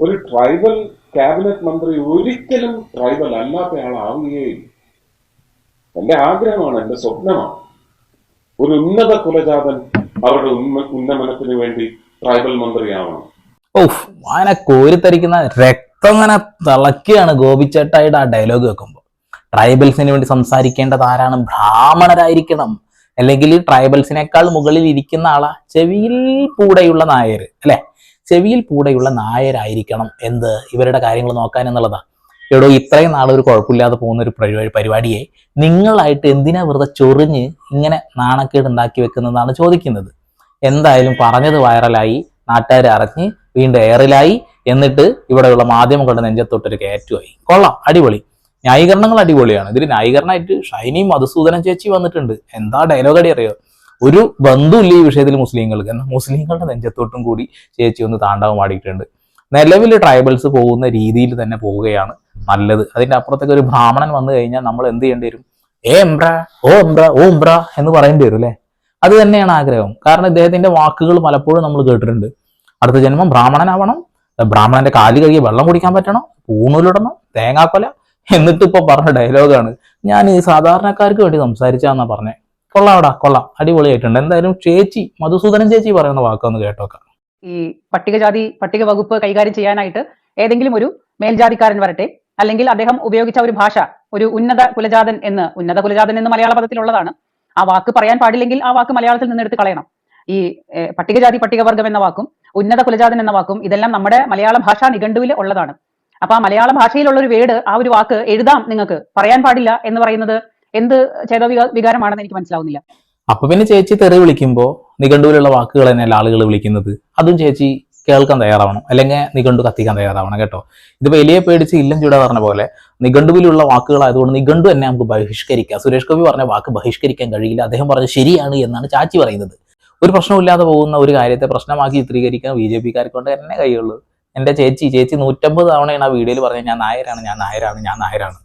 ഒരു tribal cabinet മന്ത്രി ഒരിക്കലും ട്രൈബൽ അല്ലാത്തയാളാവുകയില്ല എന്റെ ആഗ്രഹമാണ് എന്റെ സ്വപ്നമാണ്. ഒരു ഉന്നത കുലജാതൻ അവരുടെ ഉന്ന- ഉന്നമനത്തിന് വേണ്ടി ട്രൈബൽ മന്ത്രിയാവണം. ഓഫ് വായന കോരിത്തരിക്കുന്ന രക്തം ഇങ്ങനെ തിളക്കുകയാണ് ഗോപിച്ചേട്ടായിട്ട് ആ ഡയലോഗ് വെക്കുമ്പോൾ ട്രൈബൽസിന് വേണ്ടി സംസാരിക്കേണ്ടത് ആരാണ്? ബ്രാഹ്മണരായിരിക്കണം. അല്ലെങ്കിൽ ട്രൈബൽസിനേക്കാൾ മുകളിൽ ഇരിക്കുന്ന ആളാ? ചെവിയിൽ കൂടെയുള്ള നായർ അല്ലെ? ചെവിയിൽ കൂടെയുള്ള നായരായിരിക്കണം എന്ത്? ഇവരുടെ കാര്യങ്ങൾ നോക്കാൻ എന്നുള്ളതാണ് എടോ ഇത്രയും നാൾ ഒരു കുഴപ്പമില്ലാതെ പോകുന്ന ഒരു പരിപാടി പരിപാടിയെ നിങ്ങളായിട്ട് എന്തിനാ വെറുതെ ചൊറിഞ്ഞ് ഇങ്ങനെ നാണക്കേട് ഉണ്ടാക്കി വെക്കുന്നതാണ് ചോദിക്കുന്നത്. എന്തായാലും പറഞ്ഞത് വൈറലായി നാട്ടുകാർ അറിഞ്ഞ് വീണ്ടും എയറിലായി എന്നിട്ട് ഇവിടെയുള്ള മാധ്യമങ്ങളുടെ നെഞ്ചത്തൊട്ടൊരു കയറ്റുമായി. കൊള്ളാം അടിപൊളി. ന്യായീകരണങ്ങൾ അടിപൊളിയാണ്. ഇതിൽ ന്യായീകരണമായിട്ട് ഷൈനിയും മധുസൂദനം ചേച്ചി വന്നിട്ടുണ്ട്. എന്താ ഡയലോഗ് അടി അറിയോ? ഒരു ബന്ധുമില്ല ഈ വിഷയത്തിൽ മുസ്ലിങ്ങൾക്ക്. എന്നാൽ മുസ്ലിങ്ങളുടെ നെഞ്ചത്തോട്ടും കൂടി ചേച്ചി ഒന്ന് താണ്ടാവും ആടിയിട്ടുണ്ട്. നിലവിൽ ട്രൈബൽസ് പോകുന്ന രീതിയിൽ തന്നെ പോവുകയാണ് നല്ലത്. അതിന്റെ അപ്പുറത്തേക്ക് ഒരു ബ്രാഹ്മണൻ വന്നു കഴിഞ്ഞാൽ നമ്മൾ എന്ത് ചെയ്യേണ്ടി വരും? ഏ എംബ്ര ഓ എംബ്ര ഓ എംബ്ര എന്ന് പറയേണ്ടി വരും അല്ലേ? അത് തന്നെയാണ് ആഗ്രഹം. കാരണം ഇദ്ദേഹത്തിന്റെ വാക്കുകൾ പലപ്പോഴും നമ്മൾ കേട്ടിട്ടുണ്ട്. അടുത്ത ജന്മം ബ്രാഹ്മണനാവണം. ബ്രാഹ്മണന്റെ കാൽ കഴുകി വെള്ളം കുടിക്കാൻ പറ്റണം. പൂണൂലിടണം. തേങ്ങാക്കൊല. എന്നിട്ട് ഇപ്പൊ പറഞ്ഞ ഡയലോഗാണ് ഞാൻ ഈ സാധാരണക്കാർക്ക് വേണ്ടി സംസാരിച്ചാന്നാ പറഞ്ഞേ. കൊള്ളാവടാ കൊള്ളാം. അടിപൊളിയായിട്ടുണ്ട്. എന്തായാലും ചേച്ചി മധുസൂദനൻ ചേച്ചി പറയുന്ന വാക്കൊന്ന് കേട്ടോക്കാം. ഈ പട്ടികജാതി പട്ടിക വകുപ്പ് കൈകാര്യം ചെയ്യാനായിട്ട് ഏതെങ്കിലും ഒരു മേൽജാതിക്കാരൻ വരട്ടെ. അല്ലെങ്കിൽ അദ്ദേഹം ഉപയോഗിച്ച ഒരു ഭാഷ ഒരു ഉന്നത കുലജാതൻ എന്ന് ഉന്നത കുലജാതൻ എന്ന് മലയാള പദത്തിലുള്ളതാണ് ആ വാക്ക് പറയാൻ പാടില്ലെങ്കിൽ ആ വാക്ക് മലയാളത്തിൽ നിന്ന് എടുത്ത് കളയണം. ഈ പട്ടികജാതി പട്ടികവർഗം എന്ന വാക്കും ഉന്നത കുലജാതൻ എന്ന വാക്കും ഇതെല്ലാം നമ്മുടെ മലയാള ഭാഷാ നിഘണ്ടുവിൽ ഉള്ളതാണ്. അപ്പൊ ആ മലയാള ഭാഷയിലുള്ള ഒരു വേർഡ് ആ ഒരു വാക്ക് എഴുതാം നിങ്ങൾക്ക്. പറയാൻ പാടില്ല എന്ന് പറയുന്നത് എന്ത് ചേതോ വികാരമാണെന്ന് എനിക്ക് മനസ്സിലാവുന്നില്ല. അപ്പൊ പിന്നെ ചേച്ചി തെറി വിളിക്കുമ്പോ നിഘണ്ടുവിലുള്ള വാക്കുകൾ തന്നെയല്ല ആളുകൾ വിളിക്കുന്നത്? അതും ചേച്ചി കേൾക്കാൻ തയ്യാറാവണം. അല്ലെങ്കിൽ നിഘണ്ടു കത്തിക്കാൻ തയ്യാറാവണം കേട്ടോ. ഇതിപ്പോ എലിയെ പേടിച്ച് ഇല്ലം ചൂട പറഞ്ഞ പോലെ നിഘണ്ടുവിലുള്ള വാക്കുകളായതുകൊണ്ട് നിഘണ്ടു തന്നെ നമുക്ക് ബഹിഷ്കരിക്കാം. സുരേഷ് ഗോപി പറഞ്ഞ വാക്ക് ബഹിഷ്കരിക്കാൻ കഴിയില്ല. അദ്ദേഹം പറഞ്ഞ ശരിയാണ് എന്നാണ് ചാച്ചി പറയുന്നത്. ഒരു പ്രശ്നമില്ലാതെ പോകുന്ന ഒരു കാര്യത്തെ പ്രശ്നമാക്കി ചിത്രീകരിക്കാൻ ബി ജെ പിക്കാർക്കൊണ്ട് കൊണ്ട് തന്നെ കഴിയുള്ളൂ. എന്റെ ചേച്ചി ചേച്ചി നൂറ്റമ്പത് തവണയാണ് ആ വീഡിയോയിൽ പറഞ്ഞത് ഞാൻ നായരാണ് ഞാൻ നായരാണ് ഞാൻ നായരാണ്.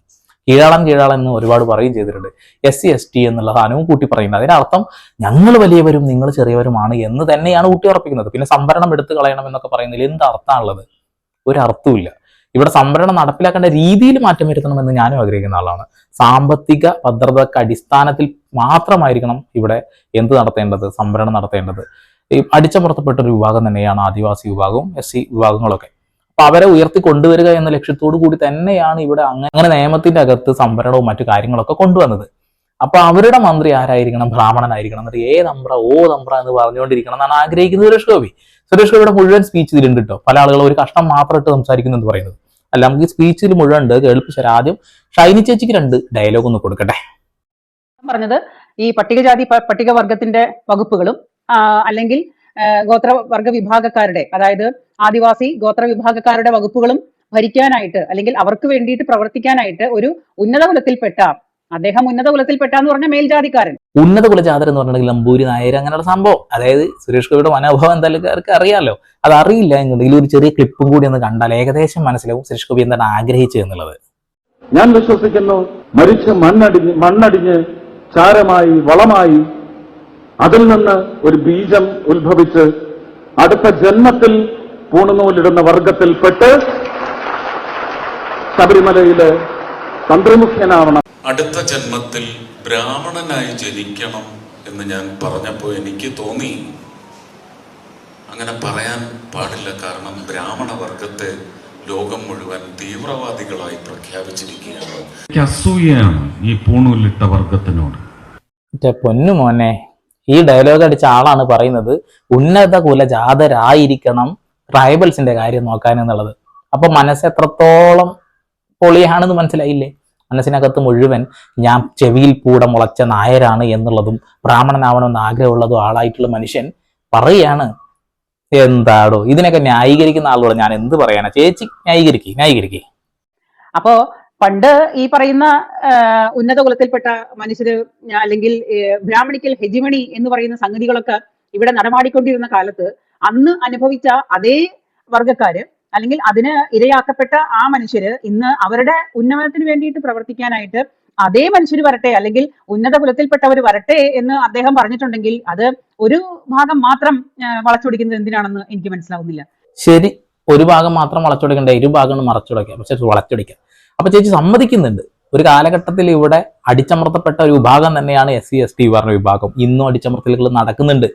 കീഴാളൻ കീഴാളൻ എന്ന് ഒരുപാട് പറയുകയും ചെയ്തിട്ടുണ്ട്. എസ് സി എസ് ടി എന്നുള്ള സാധനവും കൂട്ടി പറയുന്നത്. അതിനർത്ഥം ഞങ്ങൾ വലിയവരും നിങ്ങൾ ചെറിയവരുമാണ് എന്ന് തന്നെയാണ് കൂട്ടി ഉറപ്പിക്കുന്നത്. പിന്നെ സംവരണം എടുത്തു കളയണം എന്നൊക്കെ പറയുന്നതിൽ എന്ത് അർത്ഥമാണുള്ളത്? ഒരു ഇവിടെ സംവരണം നടപ്പിലാക്കേണ്ട രീതിയിൽ മാറ്റം വരുത്തണമെന്ന് ഞാനും ആഗ്രഹിക്കുന്ന ആളാണ്. സാമ്പത്തിക ഭദ്രതക്ക് അടിസ്ഥാനത്തിൽ മാത്രമായിരിക്കണം ഇവിടെ എന്ത് നടത്തേണ്ടത്? സംവരണം നടത്തേണ്ടത്. ഈ അടിച്ചമർത്തപ്പെട്ട ഒരു വിഭാഗം തന്നെയാണ് ആദിവാസി വിഭാഗവും എസ് സി വിഭാഗങ്ങളൊക്കെ. അപ്പൊ അവരെ ഉയർത്തി കൊണ്ടുവരിക എന്ന ലക്ഷ്യത്തോടു കൂടി തന്നെയാണ് ഇവിടെ അങ്ങനെ നിയമത്തിന്റെ അകത്ത് സംവരണവും മറ്റു കാര്യങ്ങളൊക്കെ കൊണ്ടുവന്നത്. അപ്പൊ അവരുടെ മന്ത്രി ആരായിരിക്കണം? ബ്രാഹ്മണനായിരിക്കണം. എന്നിട്ട് ഏ തമ്പ്ര ഓ തമ്പ്ര എന്ന് പറഞ്ഞുകൊണ്ടിരിക്കണം എന്നാണ് ആഗ്രഹിക്കുന്നത് സുരേഷ് ഗോപി. സുരേഷ് ഗോപിയുടെ മുഴുവൻ സ്പീച്ച് ഇതിലുണ്ട് കേട്ടോ. പല ആളുകളും ഒരു കഷ്ടം മാത്രം ഇട്ട് സംസാരിക്കുന്നു എന്ന് പറയുന്നത്. അല്ല നമുക്ക് സ്പീച്ചിൽ മുഴുവൻ ഉണ്ട് കേൾപ്പിച്ചാൽ ആദ്യം ഷൈനി ചേച്ചിക്ക് രണ്ട് ഡയലോഗ് ഒന്ന് കൊടുക്കട്ടെ. പറഞ്ഞത് ഈ പട്ടികജാതി പട്ടികവർഗത്തിന്റെ വകുപ്പുകളും അല്ലെങ്കിൽ ഗോത്രവർഗ വിഭാഗക്കാരുടെ അതായത് ആദിവാസി ഗോത്ര വിഭാഗക്കാരുടെ വകുപ്പുകളും ഭരിക്കാനായിട്ട് അല്ലെങ്കിൽ അവർക്ക് വേണ്ടിയിട്ട് പ്രവർത്തിക്കാനായിട്ട് ഒരു ഉന്നത കുലത്തിൽപ്പെട്ട അദ്ദേഹം ഉന്നത കുലത്തിൽപ്പെട്ട എന്ന് പറഞ്ഞ മേൽജാതിക്കാരൻ. ഉന്നത കുലജാതർ എന്ന് പറഞ്ഞിട്ടുണ്ടെങ്കിൽ ലംബൂരി നായർ അങ്ങനെയുള്ള സംഭവം. അതായത് സുരേഷ് ഗോപിയുടെ മനോഭാവം എന്തായാലും അവർക്ക് അറിയാലോ. അത് അറിയില്ല എന്നുണ്ടെങ്കിൽ ഒരു ചെറിയ ക്ലിപ്പും കൂടി ഒന്ന് കണ്ടാൽ ഏകദേശം മനസ്സിലാവും സുരേഷ് ഗോപി എന്താണ് ആഗ്രഹിച്ചത് എന്നുള്ളത്. ഞാൻ വിശ്വസിക്കുന്നു മരിച്ച മണ്ണടിഞ്ഞ് മണ്ണടിഞ്ഞ് ചാരമായി വളമായി അതിൽ നിന്ന് ഒരു ബീജം ഉത്ഭവിച്ച് അടുത്ത ജന്മത്തിൽ പൂണുനൂലിടുന്ന വർഗത്തിൽപ്പെട്ട് ശബരിമലയിൽ തന്ത്രിമുഖ്യനാവണം. അടുത്ത ജന്മത്തിൽ ബ്രാഹ്മണനായി ജനിക്കണം എന്ന് ഞാൻ പറഞ്ഞപ്പോൾ എനിക്ക് തോന്നി. അങ്ങനെ പറയാൻ പാടില്ല കാരണം ബ്രാഹ്മണ വർഗത്തെ ലോകം മുഴുവൻ തീവ്രവാദികളായി പ്രഖ്യാപിച്ചിരിക്കുകയാണ്. എനിക്ക് അസൂയയാണ് ഈ പൂണൂലിട്ട വർഗത്തിനോട്. പൊന്നു മോനെ ഈ ഡയലോഗ് അടിച്ച ആളാണ് പറയുന്നത്. ഉന്നത കുലജാതരായിരിക്കണം ട്രൈബൽസിന്റെ കാര്യം നോക്കാൻ എന്നുള്ളത്. അപ്പൊ മനസ്സ് എത്രത്തോളം പൊളിയാണെന്ന് മനസ്സിലായില്ലേ? മനസ്സിനകത്ത് മുഴുവൻ ഞാൻ ചെവിയിൽ കൂടെ മുളച്ച നായരാണ് എന്നുള്ളതും ബ്രാഹ്മണനാവണമെന്ന് ആഗ്രഹമുള്ളതും ആളായിട്ടുള്ള മനുഷ്യൻ പറയാണ്. എന്താടോ? ഇതിനൊക്കെ ന്യായീകരിക്കുന്ന ആളോട് ഞാൻ എന്ത് പറയാനാ ചേച്ചി ന്യായീകരിക്കേ ന്യായീകരിക്കേ. അപ്പോ പണ്ട് ഈ പറയുന്ന ഉന്നത കുലത്തിൽപ്പെട്ട മനുഷ്യര് അല്ലെങ്കിൽ ബ്രാഹ്മണിക്കൽ ഹെജിമണി എന്ന് പറയുന്ന സംഗതികളൊക്കെ ഇവിടെ നടമാടിക്കൊണ്ടിരുന്ന കാലത്ത് അന്ന് അനുഭവിച്ച അതേ വർഗക്കാര് അല്ലെങ്കിൽ അതിന് ഇരയാക്കപ്പെട്ട ആ മനുഷ്യര് ഇന്ന് അവരുടെ ഉന്നമനത്തിന് വേണ്ടിയിട്ട് പ്രവർത്തിക്കാനായിട്ട് അതേ മനുഷ്യർ വരട്ടെ അല്ലെങ്കിൽ ഉന്നത കുലത്തിൽപ്പെട്ടവർ വരട്ടെ എന്ന് അദ്ദേഹം പറഞ്ഞിട്ടുണ്ടെങ്കിൽ അത് ഒരു ഭാഗം മാത്രം വളച്ചൊടിക്കുന്നത് എന്തിനാണെന്ന് എനിക്ക് മനസ്സിലാവുന്നില്ല. ശരി ഒരു ഭാഗം മാത്രം വളച്ചൊടിക്കണ്ട ഇരു ഭാഗങ്ങളും മറച്ചുടയ്ക്കുക പക്ഷെ വളച്ചൊടിക്കുക. അപ്പൊ ചേച്ചി സമ്മതിക്കുന്നുണ്ട്. ഒരു കാലഘട്ടത്തിൽ ഇവിടെ അടിച്ചമർത്തപ്പെട്ട ഒരു വിഭാഗം തന്നെയാണ് എസ് സി എസ് ടി പറഞ്ഞ വിഭാഗം. ഇന്നും അടിച്ചമർത്തലുകൾ നടക്കുന്നുണ്ട്.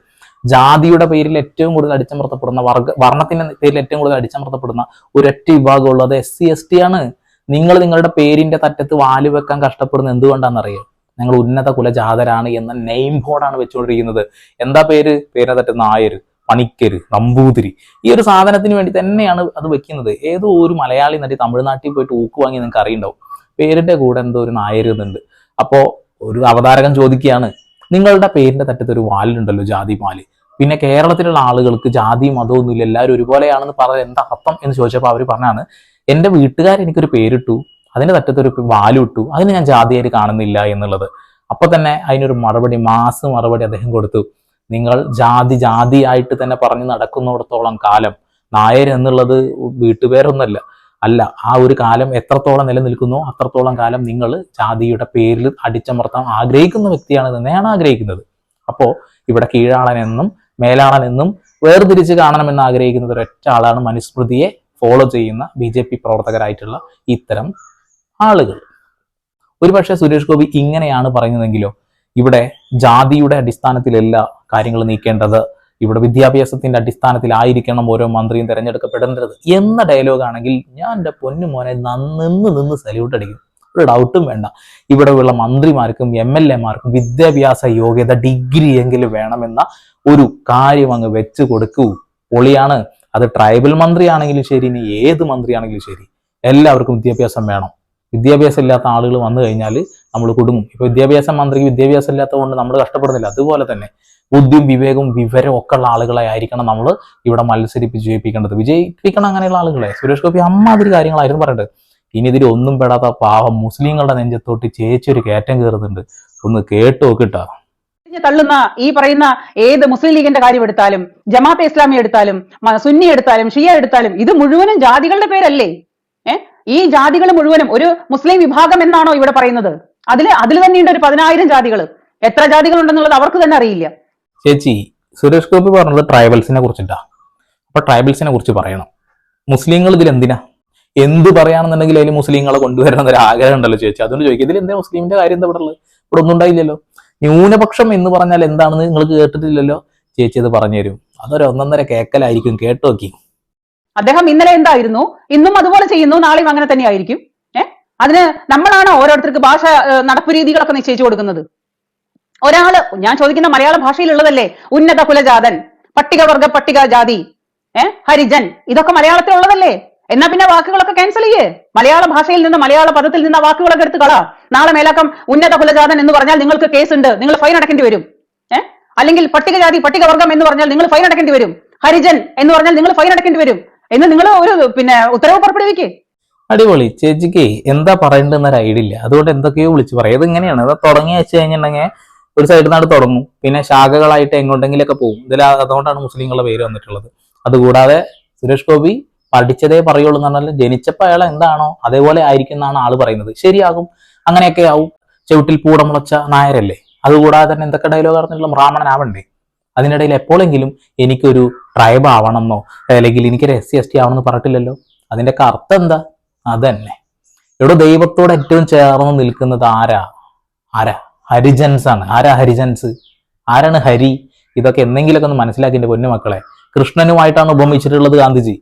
ജാതിയുടെ പേരിൽ ഏറ്റവും കൂടുതൽ അടിച്ചമർത്തപ്പെടുന്ന വർഗ വർണത്തിന്റെ പേരിൽ ഏറ്റവും കൂടുതൽ അടിച്ചമർത്തപ്പെടുന്ന ഒരൊറ്റ വിഭാഗം ഉള്ളത് എസ് സി എസ് ടി ആണ്. നിങ്ങൾ നിങ്ങളുടെ പേരിന്റെ തറ്റത്ത് വാൽ വെക്കാൻ കഷ്ടപ്പെടുന്നത് എന്തുകൊണ്ടാണെന്നറിയോ? നിങ്ങൾ ഉന്നത കുലജാതരാണ് എന്ന നെയിം ബോർഡാണ് വെച്ചുകൊണ്ടിരിക്കുന്നത്. എന്താ പേര്? പേരെ തറ്റത്ത് നായര്. പണിക്കര് നമ്പൂതിരി. ഈ ഒരു സാധനത്തിന് വേണ്ടി തന്നെയാണ് അത് വെക്കുന്നത്. ഏതോ ഒരു മലയാളി നടി തമിഴ്നാട്ടിൽ പോയിട്ട് ഊക്ക് വാങ്ങി നിങ്ങൾക്ക് അറിയുണ്ടാവും. പേരിന്റെ കൂടെ എന്തോ ഒരു നായർ എന്നുണ്ട്. അപ്പോ ഒരു അവതാരകൻ ചോദിക്കുകയാണ് നിങ്ങളുടെ പേരിന്റെ തട്ടത്ത് ഒരു വാലുണ്ടല്ലോ ജാതി പാൽ. പിന്നെ കേരളത്തിലുള്ള ആളുകൾക്ക് ജാതി മതമൊന്നുമില്ല എല്ലാവരും ഒരുപോലെയാണെന്ന് പറഞ്ഞത് എന്താ അർത്ഥം? എന്ന് ചോദിച്ചപ്പോൾ അവർ പറഞ്ഞാണ് എന്റെ വീട്ടുകാർ എനിക്കൊരു പേരിട്ടു. അതിന്റെ തട്ടത്തൊരു വാലും ഇട്ടു അതിന് ഞാൻ ജാതിയായിട്ട് കാണുന്നില്ല എന്നുള്ളത്. അപ്പൊ തന്നെ അതിനൊരു മറുപടി മാസ് മറുപടി അദ്ദേഹം കൊടുത്തു. നിങ്ങൾ ജാതി ജാതിയായിട്ട് തന്നെ പറഞ്ഞു നടക്കുന്നിടത്തോളം കാലം നായർ എന്നുള്ളത് വീട്ടുപേരൊന്നല്ല. അല്ല ആ ഒരു കാലം എത്രത്തോളം നിലനിൽക്കുന്നു അത്രത്തോളം കാലം നിങ്ങൾ ജാതിയുടെ പേരിൽ അടിച്ചമർത്താൻ ആഗ്രഹിക്കുന്ന വ്യക്തിയാണ് തന്നെയാണ് ആഗ്രഹിക്കുന്നത്. അപ്പോൾ ഇവിടെ കീഴാളൻ എന്നും മേലാളൻ എന്നും വേർതിരിച്ച് കാണണമെന്ന് ആഗ്രഹിക്കുന്നത് ഒരൊറ്റ ആളാണ് മനുസ്മൃതിയെ ഫോളോ ചെയ്യുന്ന ബി ജെ പി പ്രവർത്തകരായിട്ടുള്ള ഇത്തരം ആളുകൾ. ഒരുപക്ഷെ സുരേഷ് ഗോപി ഇങ്ങനെയാണ് പറയുന്നതെങ്കിലോ ഇവിടെ ജാതിയുടെ അടിസ്ഥാനത്തിലല്ല കാര്യങ്ങൾ നീക്കേണ്ടത്. ഇവിടെ വിദ്യാഭ്യാസത്തിന്റെ അടിസ്ഥാനത്തിലായിരിക്കണം ഓരോ മന്ത്രിയും തിരഞ്ഞെടുക്കപ്പെടേണ്ടത് എന്ന ഡയലോഗ് ആണെങ്കിൽ ഞാൻ എന്റെ പൊന്നു മോനെ നന്ന് നിന്ന് സല്യൂട്ട് അടിക്കും. ഒരു ഡൗട്ടും വേണ്ട. ഇവിടെയുള്ള മന്ത്രിമാർക്കും എം എൽ എമാർക്കും വിദ്യാഭ്യാസ യോഗ്യത ഡിഗ്രി എങ്കിലും വേണമെന്ന ഒരു കാര്യം അങ്ങ് വെച്ചു കൊടുക്കൂ. പൊളിയാണ്. അത് ട്രൈബൽ മന്ത്രിയാണെങ്കിലും ശരി ഇനി ഏത് മന്ത്രിയാണെങ്കിലും ശരി. എല്ലാവർക്കും വിദ്യാഭ്യാസം വേണം. വിദ്യാഭ്യാസം ഇല്ലാത്ത ആളുകൾ വന്നു കഴിഞ്ഞാൽ നമ്മൾ കുടുങ്ങും. ഇപ്പൊ വിദ്യാഭ്യാസ മന്ത്രിക്ക് വിദ്യാഭ്യാസം ഇല്ലാത്തതുകൊണ്ട് നമ്മൾ കഷ്ടപ്പെടുന്നില്ല. അതുപോലെ തന്നെ ബുദ്ധിയും വിവേകവും വിവരവും ഒക്കെ ഉള്ള ആളുകളെ ആയിരിക്കണം നമ്മൾ ഇവിടെ മത്സരിപ്പിച്ച് ജയിപ്പിക്കേണ്ടത്. വിജയിപ്പിക്കണം അങ്ങനെയുള്ള ആളുകളെ. സുരേഷ് ഗോപി അമ്മാതിരി കാര്യങ്ങളായിരുന്നു പറയേണ്ടത്. ഇനി ഇതിൽ ഒന്നും പെടാത്ത പാവം മുസ്ലിങ്ങളുടെ നെഞ്ചത്തോട്ട് ചേച്ചൊരു കയറ്റം കയറുന്നുണ്ട്. ഒന്ന് കേട്ടു നോക്കിട്ടാ. തള്ളുന്ന ഈ പറയുന്ന ഏത് മുസ്ലിം ലീഗിന്റെ കാര്യം എടുത്താലും ജമാഅത്തെ ഇസ്ലാമി എടുത്താലും സുന്നി എടുത്താലും ഷിയ എടുത്താലും ഇത് മുഴുവനും ജാതികളുടെ പേരല്ലേ? ഈ ജാതികൾ മുഴുവനും ഒരു മുസ്ലിം വിഭാഗം എന്നാണോ ഇവിടെ പറയുന്നത്? അതിൽ അതിൽ തന്നെയുണ്ട് ഒരു പതിനായിരം ജാതികൾ എത്ര ജാതികൾ ഉണ്ടെന്നുള്ളത് അവർക്ക് തന്നെ അറിയില്ല. ചേച്ചി സുരേഷ് ഗോപി പറഞ്ഞത് ട്രൈബൽസിനെ കുറിച്ചിട്ടാ. അപ്പൊ ട്രൈബൽസിനെ കുറിച്ച് പറയണം. മുസ്ലിങ്ങൾ ഇതിൽ എന്തിനാ? എന്ത് പറയാണെന്നുണ്ടെങ്കിൽ അതിൽ മുസ്ലിങ്ങളെ കൊണ്ടുവരണം എന്നൊരു ആഗ്രഹം ഉണ്ടല്ലോ ചേച്ചി. അതുകൊണ്ട് ചോദിക്കും ഇതിൽ എന്താ മുസ്ലിമിന്റെ കാര്യം എന്താ ഇവിടെ ഉള്ളത് ഇവിടെ ഒന്നും ഉണ്ടായില്ലല്ലോ. ന്യൂനപക്ഷം എന്ന് പറഞ്ഞാൽ എന്താണെന്ന് നിങ്ങൾ കേട്ടിട്ടില്ലല്ലോ? ചേച്ചി അത് പറഞ്ഞു തരും. അതൊരു ഒന്നൊന്നര കേക്കലായിരിക്കും. കേട്ടോക്കി അദ്ദേഹം ഇന്നലെ എന്തായിരുന്നു? ഇന്നും അതുപോലെ ചെയ്യുന്നു. നാളെയും അങ്ങനെ തന്നെ ആയിരിക്കും ഏഹ് അതിന് നമ്മളാണ് ഓരോരുത്തർക്ക് ഭാഷ നടപ്പ് രീതികളൊക്കെ നിശ്ചയിച്ചു കൊടുക്കുന്നത്. ഒരാൾ ഞാൻ ചോദിക്കുന്ന മലയാള ഭാഷയിലുള്ളതല്ലേ? ഉന്നത കുലജാതൻ പട്ടികവർഗ പട്ടിക ജാതി ഹരിജൻ ഇതൊക്കെ മലയാളത്തിലുള്ളതല്ലേ? എന്നാ പിന്നെ വാക്കുകളൊക്കെ ക്യാൻസൽ ചെയ്യേ. മലയാള ഭാഷയിൽ നിന്ന് മലയാള പദത്തിൽ നിന്ന് വാക്കുകളൊക്കെ എടുത്ത് കളാ. നാളെ മേലാക്കം ഉന്നത കുലജാതൻ എന്ന് പറഞ്ഞാൽ നിങ്ങൾക്ക് കേസ് ഉണ്ട് നിങ്ങൾ ഫൈൻ അടക്കേണ്ടി വരും. ഏഹ് അല്ലെങ്കിൽ പട്ടികജാതി പട്ടികവർഗം എന്ന് പറഞ്ഞാൽ നിങ്ങൾ ഫൈൻ അടക്കേണ്ടി വരും. ഹരിജൻ എന്ന് പറഞ്ഞാൽ നിങ്ങൾ ഫൈൻ അടക്കേണ്ടി വരും. എന്ന് നിങ്ങൾ ഒരു പിന്നെ ഉത്തരവ് പുറപ്പെടുവിക്കേ. അടിപൊളി. ചേച്ചിക്ക് എന്താ പറയേണ്ടെന്ന് ഒരു ഐഡിയ ഇല്ല. അതുകൊണ്ട് എന്തൊക്കെയോ വിളിച്ച് പറയും. ഇതെങ്ങനെയാണ് അത് തുടങ്ങി വെച്ച് കഴിഞ്ഞിട്ടുണ്ടെങ്കിൽ ഒരു സൈഡിൽ നിന്നാണ് തുടങ്ങും. പിന്നെ ശാഖകളായിട്ട് എങ്ങോട്ടെങ്കിലൊക്കെ പോകും. ഇതിൽ അതുകൊണ്ടാണ് മുസ്ലിങ്ങളുടെ പേര് വന്നിട്ടുള്ളത്. അതുകൂടാതെ സുരേഷ് ഗോപി പഠിച്ചതേ പറയുള്ളൂ എന്ന് പറഞ്ഞാൽ ജനിച്ചപ്പോൾ അയാൾ എന്താണോ അതേപോലെ ആയിരിക്കും എന്നാണ് ആൾ പറയുന്നത്. ശരിയാകും. അങ്ങനെയൊക്കെ ആവും. ചവിട്ടിൽ പൂടമുളച്ച നായരല്ലേ? അതുകൂടാതെ തന്നെ എന്തൊക്കെ ഡയലോഗ് പറഞ്ഞിട്ടുള്ള ബ്രാഹ്മണനാവണ്ടേ അതിനിടയിൽ എപ്പോഴെങ്കിലും എനിക്കൊരു ട്രൈബ് ആവണമെന്നോ അല്ലെങ്കിൽ എനിക്കൊരു എസ് സി എസ് ടി ആവണമെന്ന് പറഞ്ഞിട്ടില്ലല്ലോ? അതിന്റെയൊക്കെ അർത്ഥം എന്താ? അതന്നെ. ഇവിടെ ദൈവത്തോട് ഏറ്റവും ചേർന്ന് നിൽക്കുന്നത് ആരാ? ആരാ? ഹരിജൻസ് ആണ് ആരാ ഹരിജൻസ്? ആരാണ് ഹരി? ഇതൊക്കെ എന്തെങ്കിലുമൊക്കെ ഒന്ന് മനസ്സിലാക്കി എന്റെ പൊന്നു മക്കളെ. കൃഷ്ണനുമായിട്ടാണ് ഉപമിച്ചിട്ടുള്ളത് ഗാന്ധിജി.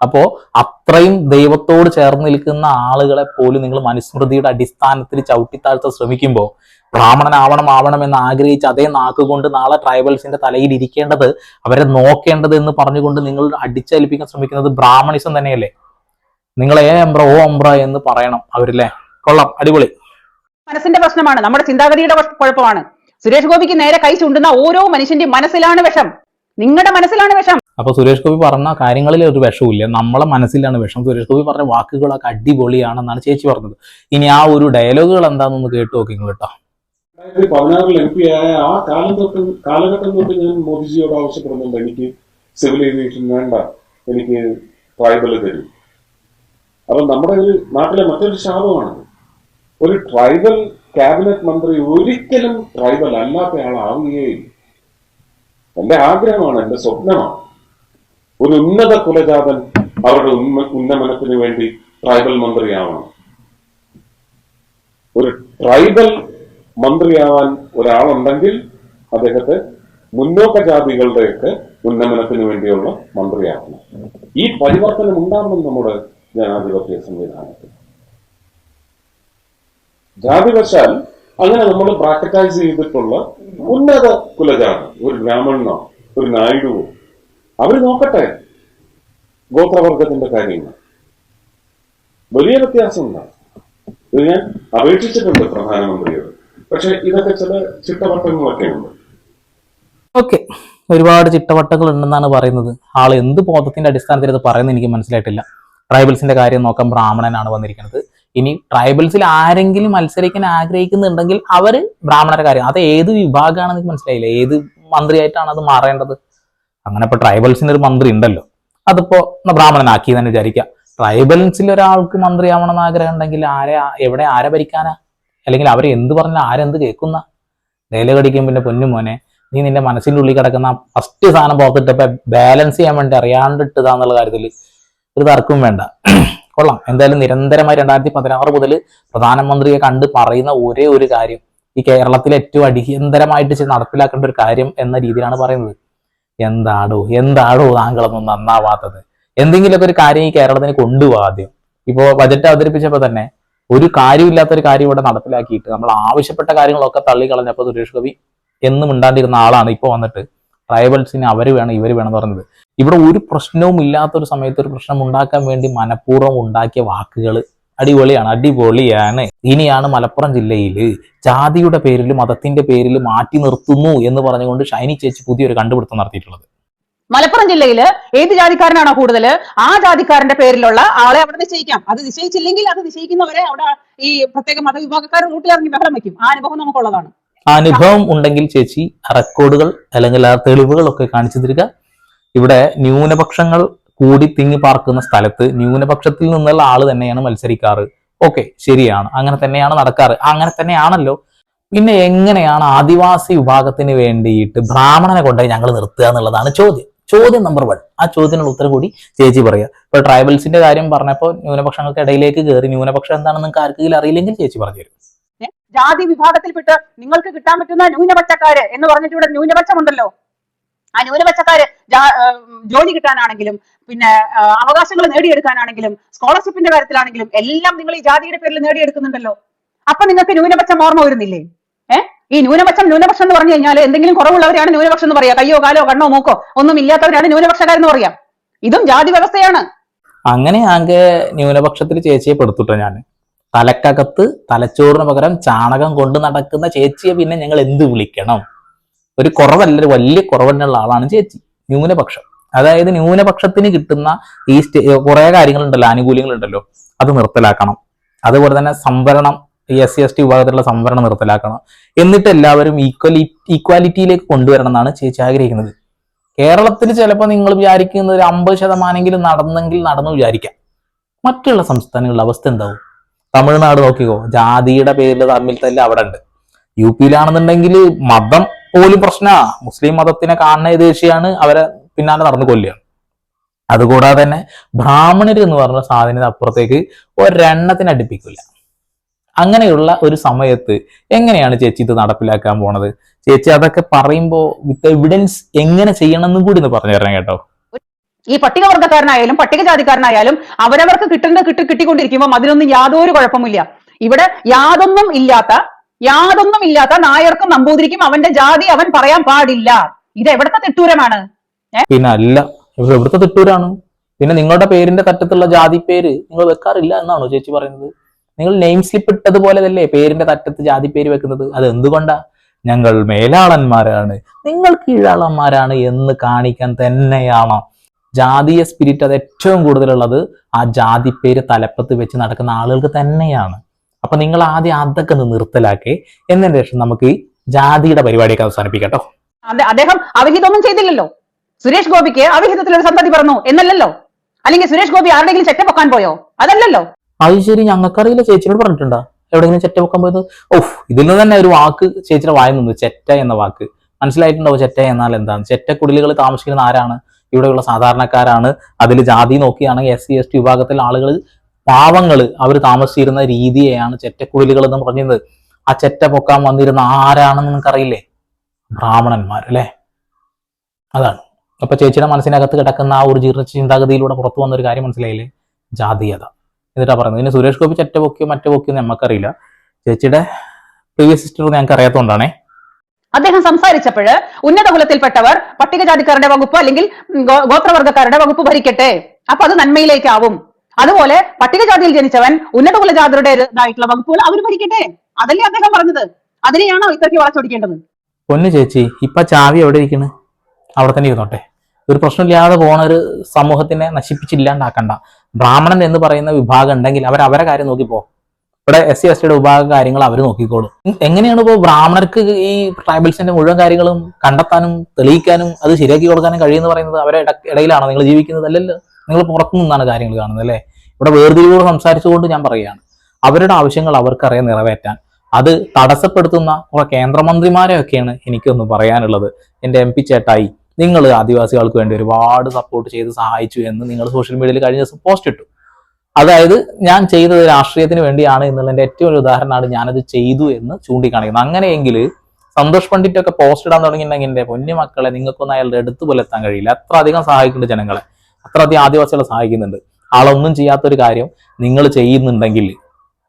അപ്പോ അത്രയും ദൈവത്തോട് ചേർന്ന് നിൽക്കുന്ന ആളുകളെ പോലും നിങ്ങൾ മനുസ്മൃതിയുടെ അടിസ്ഥാനത്തിൽ ചവിട്ടിത്താഴ്ത്ത ശ്രമിക്കുമ്പോൾ ബ്രാഹ്മണനാവണം ആവണം എന്ന് ആഗ്രഹിച്ച് അതേ നാക്കുകൊണ്ട് നാളെ ട്രൈബൽസിന്റെ തലയിൽ ഇരിക്കേണ്ടത് അവരെ നോക്കേണ്ടത് എന്ന് പറഞ്ഞുകൊണ്ട് നിങ്ങൾ അടിച്ചേൽപ്പിക്കാൻ ശ്രമിക്കുന്നത് ബ്രാഹ്മണിസം തന്നെയല്ലേ? നിങ്ങൾ ഏ അമ്പ്ര ഓ അമ്പ്ര എന്ന് പറയണം അവരില്ലേ? കൊള്ളാം അടിപൊളി. മനസ്സിന്റെ പ്രശ്നമാണ് നമ്മുടെ ചിന്താഗതിയുടെ കുഴപ്പമാണ്. സുരേഷ് ഗോപിക്ക് നേരെ കൈ ചൂണ്ടുന്ന ഓരോ മനുഷ്യന്റെ മനസ്സിലാണ് വിഷം. നിങ്ങളുടെ മനസ്സിലാണ് വിഷം. അപ്പൊ സുരേഷ് ഗോപി പറഞ്ഞ കാര്യങ്ങളിൽ ഒരു വിഷമില്ല നമ്മളെ മനസ്സിലാണ് വിഷം. സുരേഷ് ഗോപി പറഞ്ഞ വാക്കുകളൊക്കെ അടിപൊളിയാണെന്നാണ് ചേച്ചി പറഞ്ഞത്. ഇനി ആ ഒരു ഡയലോഗുകൾ എന്താണെന്ന് കേട്ടു നോക്കി നിങ്ങൾ കേട്ടോ. പതിനാറിൽ എം പി ആയ ആ കാലം തൊട്ട് കാലഘട്ടം തൊട്ട് ഞാൻ മോദിജിയോട് ആവശ്യപ്പെടുന്നുണ്ട് എനിക്ക് സിവിൽ ഏവിയേഷൻ വേണ്ട എനിക്ക് ട്രൈബൽ തരും. അപ്പൊ നമ്മുടെ ഒരു നാട്ടിലെ മറ്റൊരു ശാപമാണ്. ഒരു ട്രൈബൽ ക്യാബിനറ്റ് മന്ത്രി ഒരിക്കലും ട്രൈബൽ അല്ലാത്ത ആളാവുകയില്ല എന്റെ ആഗ്രഹമാണ് എന്റെ സ്വപ്നമാണ്. ഒരു ഉന്നത കുലജാതൻ അവരുടെ ഉന്മ ഉന്നമനത്തിന് വേണ്ടി ട്രൈബൽ മന്ത്രിയാവണം. ഒരു ട്രൈബൽ മന്ത്രിയാവാൻ ഒരാളുണ്ടെങ്കിൽ അദ്ദേഹത്തെ മുന്നോക്ക ജാതികളുടെയൊക്കെ ഉന്നമനത്തിന് വേണ്ടിയുള്ള മന്ത്രിയാക്കണം. ഈ പരിവർത്തനം ഉണ്ടാവണം നമ്മുടെ ജനാധിപത്യ സംവിധാനത്തിൽ. ജാതിവശാൽ അങ്ങനെ നമ്മൾ പ്രാക്ടിക്കൈസ് ചെയ്തിട്ടുള്ള ഉന്നത കുലജാതം ഒരു ബ്രാഹ്മണനോ ഒരു നായിഡുവോ അവർ നോക്കട്ടെ ഗോത്രവർഗത്തിന്റെ കാര്യങ്ങൾ. വലിയ വ്യത്യാസമുണ്ടാകും ഇത് ഞാൻ അപേക്ഷിച്ചിട്ടുണ്ട് പ്രധാനമന്ത്രിയോട്. പക്ഷെ ഇതൊക്കെ ചില ചിട്ടവട്ടങ്ങളൊക്കെ ഉണ്ട് ഓക്കെ. ഒരുപാട് ചിട്ടവട്ടങ്ങൾ ഉണ്ടെന്നാണ് പറയുന്നത്. ആൾ എന്ത് ബോധത്തിന്റെ അടിസ്ഥാനത്തിൽ ഇത് പറയുന്നത് എനിക്ക് മനസ്സിലായിട്ടില്ല. ട്രൈബൽസിന്റെ കാര്യം നോക്കാൻ ബ്രാഹ്മണനാണ് വന്നിരിക്കുന്നത്. ഇനി ട്രൈബൽസിൽ ആരെങ്കിലും മത്സരിക്കാൻ ആഗ്രഹിക്കുന്നുണ്ടെങ്കിൽ അവർ ബ്രാഹ്മണരുടെ കാര്യം. അത് ഏത് വിഭാഗമാണെന്ന് എനിക്ക് മനസ്സിലായില്ല. ഏത് മന്ത്രിയായിട്ടാണ് അത് മാറേണ്ടത്? അങ്ങനെ ഇപ്പൊ ട്രൈബൽസിന് ഒരു മന്ത്രി ഉണ്ടല്ലോ. അതിപ്പോ എന്നാ ബ്രാഹ്മണനാക്കി തന്നെ വിചാരിക്കാം. ട്രൈബൽസിൽ ഒരാൾക്ക് മന്ത്രിയാവണമെന്ന് ആഗ്രഹം ഉണ്ടെങ്കിൽ ആരെ എവിടെ ആരെ ഭരിക്കാനാ? അല്ലെങ്കിൽ അവർ എന്ത് പറഞ്ഞാൽ ആരെന്ത് കേൾക്കുന്ന? വേല കടിക്കും പിന്നെ പൊന്നു മോനെ നീ നിന്റെ മനസ്സിന്റെ ഉള്ളിൽ കിടക്കുന്ന ഫസ്റ്റ് സാധനം പോകത്തിട്ട് ബാലൻസ് ചെയ്യാൻ വേണ്ടി അറിയാണ്ടിട്ടതാന്നുള്ള കാര്യത്തിൽ ഒരു തർക്കവും വേണ്ട. കൊള്ളാം. എന്തായാലും നിരന്തരമായി രണ്ടായിരത്തി പതിനാറ് മുതൽ പ്രധാനമന്ത്രിയെ കണ്ട് പറയുന്ന ഒരേ ഒരു കാര്യം. ഈ കേരളത്തിൽ ഏറ്റവും അടിയന്തരമായിട്ട് നടപ്പിലാക്കേണ്ട ഒരു കാര്യം എന്ന രീതിയിലാണ് പറയുന്നത്. എന്താടോ എന്താടോ താങ്കളൊന്നും നന്നാവാത്തത്. എന്തെങ്കിലുമൊക്കെ ഒരു കാര്യം ഈ കേരളത്തിന് കൊണ്ടുപോകാം ആദ്യം. ഇപ്പോ ബജറ്റ് അവതരിപ്പിച്ചപ്പോൾ തന്നെ ഒരു കാര്യമില്ലാത്ത ഒരു കാര്യം ഇവിടെ നടപ്പിലാക്കിയിട്ട് നമ്മൾ ആവശ്യപ്പെട്ട കാര്യങ്ങളൊക്കെ തള്ളിക്കളഞ്ഞപ്പോൾ സുരേഷ് ഗോപി എന്നും ഉണ്ടാണ്ടിരുന്ന ആളാണ് ഇപ്പോൾ വന്നിട്ട്. ട്രൈബൽസിന് അവർ വേണം ഇവർ വേണം എന്ന് പറഞ്ഞത്. ഇവിടെ ഒരു പ്രശ്നവും ഇല്ലാത്ത ഒരു സമയത്ത് ഒരു പ്രശ്നം ഉണ്ടാക്കാൻ വേണ്ടി മനഃപൂർവം ഉണ്ടാക്കിയ വാക്കുകൾ അടിപൊളിയാണ് അടിപൊളിയാണ്. ഇനിയാണ് മലപ്പുറം ജില്ലയിൽ ജാതിയുടെ പേരിൽ മതത്തിന്റെ പേരിൽ മാറ്റി നിർത്തുന്നു എന്ന് പറഞ്ഞുകൊണ്ട് ഷൈനി ചേച്ചി പുതിയൊരു കണ്ടുപിടുത്തം നടത്തിയിട്ടുള്ളത്. മലപ്പുറം ജില്ലയിൽ ഏത് ജാതിക്കാരനാണോ കൂടുതൽ ആ ജാതിക്കാരന്റെ പേരിലുള്ള ആളെ അവിടെ നിശ്ചയിക്കാം. അത് നിശ്ചയിച്ചില്ലെങ്കിൽ അത് നിശ്ചയിക്കുന്നവരെ അവിടെ ഈ പ്രത്യേക മതവിഭാഗക്കാർ റൂട്ടിലിറങ്ങി ബഹളം വയ്ക്കും ആ അനുഭവം നമുക്കുള്ളതാണ്. അനുഭവം ഉണ്ടെങ്കിൽ ചേച്ചി റെക്കോർഡുകൾ അല്ലെങ്കിൽ ആ തെളിവുകളൊക്കെ കാണിച്ചു തരിക ഇവിടെ ന്യൂനപക്ഷങ്ങൾ കൂടി തിങ്ങി പാർക്കുന്ന സ്ഥലത്ത് ന്യൂനപക്ഷത്തിൽ നിന്നുള്ള ആൾ തന്നെയാണ് മത്സരിക്കാറ്. ഓക്കെ ശരിയാണ്. അങ്ങനെ തന്നെയാണ് നടക്കാറ്. അങ്ങനെ തന്നെയാണല്ലോ. പിന്നെ എങ്ങനെയാണ് ആദിവാസി വിഭാഗത്തിന് വേണ്ടിയിട്ട് ബ്രാഹ്മണനെ കൊണ്ടുപോയി ഞങ്ങൾ നിർത്തുക എന്നുള്ളതാണ് ചോദ്യം. ചോദ്യം നമ്പർ വൺ ആ ചോദ്യത്തിനുള്ള ഉത്തരം കൂടി ചേച്ചി പറയുക. ഇപ്പൊ ട്രൈബൽസിന്റെ കാര്യം പറഞ്ഞപ്പോൾ ന്യൂനപക്ഷങ്ങൾക്ക് ഇടയിലേക്ക് കയറി. ന്യൂനപക്ഷം എന്താണെന്ന് നിങ്ങൾക്ക് ആർക്കെങ്കിലും അറിയില്ലെങ്കിൽ ചേച്ചി പറഞ്ഞു തരും? ജാതി വിഭാഗത്തിൽപ്പെട്ട് നിങ്ങൾക്ക് കിട്ടാൻ പറ്റുന്ന ന്യൂനപക്ഷക്കാര് എന്ന് പറഞ്ഞിട്ട് ഇവിടെ ന്യൂനപക്ഷമുണ്ടല്ലോ. ആ ന്യൂനപക്ഷക്കാര് ജോലി കിട്ടാനാണെങ്കിലും പിന്നെ അവകാശങ്ങൾ നേടിയെടുക്കാനാണെങ്കിലും സ്കോളർഷിപ്പിന്റെ കാര്യത്തിലാണെങ്കിലും എല്ലാം നിങ്ങൾ ഈ ജാതിയുടെ പേരിൽ നേടിയെടുക്കുന്നുണ്ടല്ലോ. അപ്പൊ നിങ്ങൾക്ക് ന്യൂനപക്ഷം ഓർമ്മ വരുന്നില്ലേ? ഏഹ് ഈ ന്യൂനപക്ഷം ന്യൂനപക്ഷം എന്ന് പറഞ്ഞു കഴിഞ്ഞാൽ എന്തെങ്കിലും കുറവുള്ളവരാണ് ന്യൂനപക്ഷം എന്ന് പറയാ. കയ്യോ കാലോ കണ്ണോ മൂക്കോ ഒന്നും ഇല്ലാത്തവരാണ് ന്യൂനപക്ഷക്കാരെന്ന് പറയാം. ഇതും ജാതി വ്യവസ്ഥയാണ്. അങ്ങനെ ആകെ ന്യൂനപക്ഷത്തിൽ ചേച്ചിയെ പെടുത്തുട്ടോ ഞാൻ തലക്കകത്ത് തലച്ചോറിന് പകരം ചാണകം കൊണ്ട് നടക്കുന്ന ചേച്ചിയെ പിന്നെ ഞങ്ങൾ എന്ത് വിളിക്കണം? ഒരു കുറവല്ല ഒരു വലിയ കുറവെന്നുള്ള ആളാണ് ചേച്ചി ന്യൂനപക്ഷം. അതായത് ന്യൂനപക്ഷത്തിന് കിട്ടുന്ന ഈ സ്റ്റേ കുറെ കാര്യങ്ങളുണ്ടല്ലോ ആനുകൂല്യങ്ങളുണ്ടല്ലോ അത് നിർത്തലാക്കണം. അതുപോലെ തന്നെ സംവരണം എസ് സി എസ് ടി വിഭാഗത്തിലുള്ള സംവരണം നിർത്തലാക്കണം. എന്നിട്ട് എല്ലാവരും ഈക്വലി ഈക്വാലിറ്റിയിലേക്ക് കൊണ്ടുവരണം എന്നാണ് ചേച്ചി ആഗ്രഹിക്കുന്നത്. കേരളത്തിൽ ചിലപ്പോൾ നിങ്ങൾ വിചാരിക്കുന്നത് ഒരു അമ്പത് ശതമാനമെങ്കിലും നടന്നെങ്കിൽ നടന്നു വിചാരിക്കാം. മറ്റുള്ള സംസ്ഥാനങ്ങളുടെ അവസ്ഥ എന്താവും? തമിഴ്നാട് നോക്കിക്കോ. ജാതിയുടെ പേരിൽ തമ്മിൽ തല്ല അവിടെ ഉണ്ട്. യു പിയിലാണെന്നുണ്ടെങ്കിൽ മതം പോലും പ്രശ്നമാ മുസ്ലിം മതത്തിനെ കാണുന്ന ദേശീയാണ് അവരെ പിന്നാലെ നടന്നു കൊല്ലുകയാണ് അതുകൂടാതെ തന്നെ ബ്രാഹ്മണർ എന്ന് പറഞ്ഞ സാധനത്തിന് അപ്പുറത്തേക്ക് ഒരെണ്ണത്തിന് അടുപ്പിക്കില്ല. അങ്ങനെയുള്ള ഒരു സമയത്ത് എങ്ങനെയാണ് ചേച്ചി ഇത് നടപ്പിലാക്കാൻ പോണത്? ചേച്ചി അതൊക്കെ പറയുമ്പോൾ വിത്ത് എവിഡൻസ് എങ്ങനെ ചെയ്യണമെന്നും കൂടി ഒന്ന് പറഞ്ഞു തരണം കേട്ടോ. ഈ പട്ടികവർഗക്കാരനായാലും പട്ടികജാതിക്കാരനായാലും അവരവർക്ക് കിട്ടുന്നത് കിട്ടി കിട്ടിക്കൊണ്ടിരിക്കുമ്പോൾ അതിനൊന്നും യാതൊരു കുഴപ്പമില്ല ഇവിടെ യാതൊന്നും ഇല്ലാത്ത യാതൊന്നും ഇല്ലാത്ത നായർക്കും നമ്പൂതിരിക്കും അവന്റെ ജാതി അവൻ പറയാൻ പാടില്ല. ഇത് എവിടത്തെ തിട്ടൂരമാണ്? പിന്നെ അല്ല എവിടത്തെ തിട്ടൂരാണ്? പിന്നെ നിങ്ങളുടെ പേരിന്റെ തറ്റത്തുള്ള ജാതി പേര് നിങ്ങൾ വെക്കാറില്ല എന്നാണോ ചേച്ചി പറയുന്നത്? നിങ്ങൾ നെയിം സ്ലിപ്പ് ഇട്ടതുപോലെ തന്നെ പേരിന്റെ തറ്റത്ത് ജാതി പേര് വെക്കുന്നത്? അത് എന്തുകൊണ്ടാ? ഞങ്ങൾ മേലാളന്മാരാണ് നിങ്ങൾ കീഴാളന്മാരാണ് എന്ന് കാണിക്കാൻ തന്നെയാണോ. ജാതീയ സ്പിരിറ്റ് അത് ഏറ്റവും കൂടുതലുള്ളത് ആ ജാതി പേര് തലപ്പത്ത് വെച്ച് നടക്കുന്ന ആളുകൾക്ക് തന്നെയാണ്. അപ്പൊ നിങ്ങൾ ആദ്യം അതൊക്കെ ഒന്ന് നിർത്തലാക്കി. എന്നതിന് ശേഷം നമുക്ക് ഈ ജാതിയുടെ പരിപാടിയൊക്കെ അവസാനിപ്പിക്കാം കേട്ടോ. അതെ- അദ്ദേഹം അവിഹിതമൊന്നും ചെയ്തില്ലല്ലോ. സുരേഷ് ഗോപിക്ക് അവിഹിതത്തിൽ ഒരു സന്തതി പറഞ്ഞു എന്നല്ലല്ലോ. അല്ലെങ്കിൽ സുരേഷ് ഗോപി ആരുടെങ്കിലും ചെറ്റ പൊക്കാൻ പോയോ? അതല്ലല്ലോ. അത് ശരി ഞങ്ങൾക്കറിയില്ല. ചേച്ചിയോട് പറഞ്ഞിട്ടുണ്ടോ? എവിടെയെങ്കിലും ചെറ്റ പൊക്കാൻ പോയത്? ഓഹ് ഇതിൽ നിന്ന് തന്നെ ഒരു വാക്ക് ചേച്ചിയുടെ വായ നിന്ന് ചെറ്റ എന്ന വാക്ക്. മനസ്സിലായിട്ടുണ്ടാവും ചെറ്റ എന്നാൽ എന്താണ്? ചെറ്റക്കുടിലുകൾ താമസിക്കുന്ന ആരാണ്? ഇവിടെയുള്ള സാധാരണക്കാരാണ്. അതിൽ ജാതി നോക്കിയാണെങ്കിൽ എസ് സി എസ് ടി വിഭാഗത്തിലെ ആളുകൾ പാവങ്ങൾ അവർ താമസിച്ചിരുന്ന രീതിയെയാണ് ചെറ്റക്കുഴലുകൾ എന്ന് പറഞ്ഞത് ആ ചെറ്റ പൊക്കാൻ വന്നിരുന്ന ആരാണെന്ന് നിനക്കറിയില്ലേ ബ്രാഹ്മണന്മാർ അല്ലേ? അതാണ്. അപ്പൊ ചേച്ചിയുടെ മനസ്സിനകത്ത് കിടക്കുന്ന ആ ഒരു ജീർണ ചിന്താഗതിയിലൂടെ പുറത്തു വന്ന ഒരു കാര്യം മനസ്സിലായില്ലേ? ജാതീയത. എന്നിട്ടാ പറയുന്നത്. പിന്നെ സുരേഷ് ഗോപി ചെറ്റ പൊക്കിയോ മറ്റു പൊക്കിയോ നമുക്കറിയില്ല ചേച്ചിയുടെ പ്രീവിയസ് ഹിസ്റ്ററി ഞങ്ങൾക്ക് അറിയാത്തതുകൊണ്ടാണേ അദ്ദേഹം സംസാരിച്ചപ്പോൾ ഉന്നത കുലത്തിൽപ്പെട്ടവർ പട്ടികജാതിക്കാരുടെ വകുപ്പ് അല്ലെങ്കിൽ ഗോത്രവർഗക്കാരുടെ വകുപ്പ് ഭരിക്കട്ടെ. അപ്പൊ അത് നന്മയിലേക്കാവും. അതുപോലെ പട്ടികജാതിയിൽ ജനിച്ചവൻ ഉന്നത കുലജാതരുടേതായിട്ടുള്ള വകുപ്പുകൾ അവർ ഭരിക്കട്ടെ. അതല്ലേ അദ്ദേഹം പറഞ്ഞത്. അതിനെയാണോ ഇത്രയ്ക്ക് വളച്ചൊടിക്കേണ്ടത്? പൊന്നു ചേച്ചി ഇപ്പൊ ചാവി എവിടെ ഇരിക്കുന്നു അവിടെ തന്നെ ഇരുന്നോട്ടെ. ഒരു പ്രശ്നമില്ലാതെ പോണ ഒരു സമൂഹത്തിനെ നശിപ്പിച്ചില്ലാണ്ടാക്കണ്ട. ബ്രാഹ്മണൻ എന്ന് പറയുന്ന വിഭാഗം ഉണ്ടെങ്കിൽ അവർ അവരെ കാര്യം നോക്കിപ്പോ. ഇവിടെ എസ് സി എസ് ടിയുടെ വിഭാഗം കാര്യങ്ങൾ അവർ നോക്കിക്കോളും. എങ്ങനെയാണ് ഇപ്പോൾ ബ്രാഹ്മണർക്ക് ഈ ട്രൈബൽസിന്റെ മുഴുവൻ കാര്യങ്ങളും കണ്ടെത്താനും തെളിയിക്കാനും അത് ശരിയാക്കി കൊടുക്കാനും കഴിയുമെന്ന് പറയുന്നത് അവരെ ഇടയിലാണ് നിങ്ങൾ ജീവിക്കുന്നത്? അല്ലല്ലോ. നിങ്ങൾ പുറത്തു നിന്നാണ് കാര്യങ്ങൾ കാണുന്നത് അല്ലേ? ഇവിടെ വേർതിരിവോട് സംസാരിച്ചുകൊണ്ട് ഞാൻ പറയുകയാണ്. അവരുടെ ആവശ്യങ്ങൾ അവർക്കറിയാൻ നിറവേറ്റാൻ. അത് തടസ്സപ്പെടുത്തുന്ന കുറെ കേന്ദ്രമന്ത്രിമാരെയൊക്കെയാണ് എനിക്കൊന്ന് പറയാനുള്ളത്. എന്റെ എം പി ചേട്ടായി നിങ്ങൾ ആദിവാസികൾക്ക് വേണ്ടി ഒരുപാട് സപ്പോർട്ട് ചെയ്ത് സഹായിച്ചു എന്ന് നിങ്ങൾ സോഷ്യൽ മീഡിയയിൽ കഴിഞ്ഞ ദിവസം പോസ്റ്റ് ഇട്ടു. അതായത് ഞാൻ ചെയ്തത് രാഷ്ട്രീയത്തിന് വേണ്ടിയാണ് എന്നുള്ളതിന്റെ ഏറ്റവും ഒരു ഉദാഹരണമാണ് ഞാനത് ചെയ്തു എന്ന് ചൂണ്ടിക്കാണിക്കുന്നത്. അങ്ങനെയെങ്കിൽ സന്തോഷ് പണ്ഡിറ്റ് ഒക്കെ പോസ്റ്റ് ഇടാൻ തുടങ്ങിയിട്ടുണ്ടെങ്കിൽ എന്റെ പൊന്നുമക്കളെ നിങ്ങൾക്കൊന്നും അയാളുടെ അടുത്ത് പുലർത്താൻ കഴിയില്ല. അത്ര അധികം സഹായിക്കുന്നുണ്ട് ജനങ്ങളെ. അത്ര അധികം ആദിവാസികളെ സഹായിക്കുന്നുണ്ട്. ആളൊന്നും ചെയ്യാത്തൊരു കാര്യം നിങ്ങൾ ചെയ്യുന്നുണ്ടെങ്കിൽ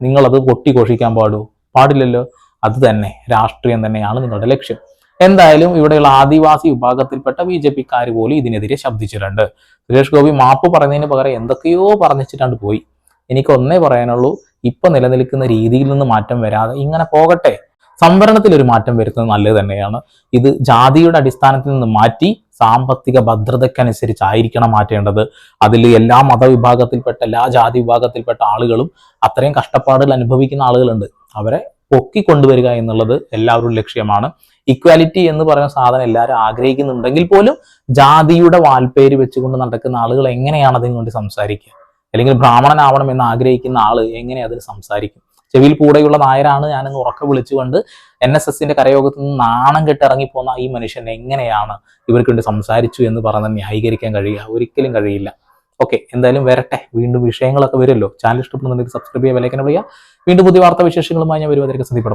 നിങ്ങളത് കൊട്ടിഘോഷിക്കാൻ പാടൂ പാടില്ലല്ലോ. അത് തന്നെ. രാഷ്ട്രീയം തന്നെയാണ് നിങ്ങളുടെ ലക്ഷ്യം. എന്തായാലും ഇവിടെയുള്ള ആദിവാസി വിഭാഗത്തിൽപ്പെട്ട ബി ജെ പിക്കാർ പോലും ഇതിനെതിരെ ശബ്ദിച്ചിട്ടുണ്ട്. സുരേഷ് ഗോപി മാപ്പ് പറയുന്നതിന് പകരം എന്തൊക്കെയോ പറഞ്ഞിട്ടാണ്ട് പോയി. എനിക്ക് ഒന്നേ പറയാനുള്ളൂ ഇപ്പൊ നിലനിൽക്കുന്ന രീതിയിൽ നിന്ന് മാറ്റം വരാതെ ഇങ്ങനെ പോകട്ടെ. സംവരണത്തിൽ ഒരു മാറ്റം വരുത്തുന്നത് നല്ലത് തന്നെയാണ്. ഇത് ജാതിയുടെ അടിസ്ഥാനത്തിൽ നിന്ന് മാറ്റി സാമ്പത്തിക ഭദ്രതയ്ക്കനുസരിച്ചായിരിക്കണം മാറ്റേണ്ടത്. അതിൽ എല്ലാ മതവിഭാഗത്തിൽപ്പെട്ട എല്ലാ ജാതി വിഭാഗത്തിൽപ്പെട്ട ആളുകളും അത്രയും കഷ്ടപ്പാടുകൾ അനുഭവിക്കുന്ന ആളുകളുണ്ട്. അവരെ പൊക്കി കൊണ്ടുവരിക എന്നുള്ളത് എല്ലാവരുടെ ലക്ഷ്യമാണ്. ഇക്വാലിറ്റി എന്ന് പറയുന്ന സാധനം എല്ലാവരും ആഗ്രഹിക്കുന്നുണ്ടെങ്കിൽ പോലും ജാതിയുടെ വാൽപ്പേര് വെച്ചുകൊണ്ട് നടക്കുന്ന ആളുകൾ എങ്ങനെയാണ് അതിനു വേണ്ടി സംസാരിക്കുക? അല്ലെങ്കിൽ ബ്രാഹ്മണനാവണം എന്ന് ആഗ്രഹിക്കുന്ന ആൾ എങ്ങനെ അതിന് സംസാരിക്കും? ചെവിയിൽ കൂടെയുള്ള നായരാണ് ഞാനങ്ങ് ഉറക്കെ വിളിച്ചുകൊണ്ട് എൻ എസ് എസിന്റെ കരയോഗത്തിൽ നിന്ന് നാണം കെട്ടിറങ്ങി പോകുന്ന ഈ മനുഷ്യൻ എങ്ങനെയാണ് ഇവർക്ക് വേണ്ടി സംസാരിച്ചു എന്ന് പറഞ്ഞ് ന്യായീകരിക്കാൻ കഴിയുക? ഒരിക്കലും കഴിയില്ല. ഓക്കെ എന്തായാലും വരട്ടെ. വീണ്ടും വിഷയങ്ങളൊക്കെ വരുമല്ലോ. ചാനൽ ഇഷ്ടപ്പെടുന്നുണ്ടെങ്കിൽ സബ്സ്ക്രൈബ് ചെയ്യുക വിലക്കനെ വിളിക്കുക വീണ്ടും പുതിയ വാർത്താ വിശേഷങ്ങളുമായി ഞാൻ വരുവതായിരിക്കും സന്ദീപ്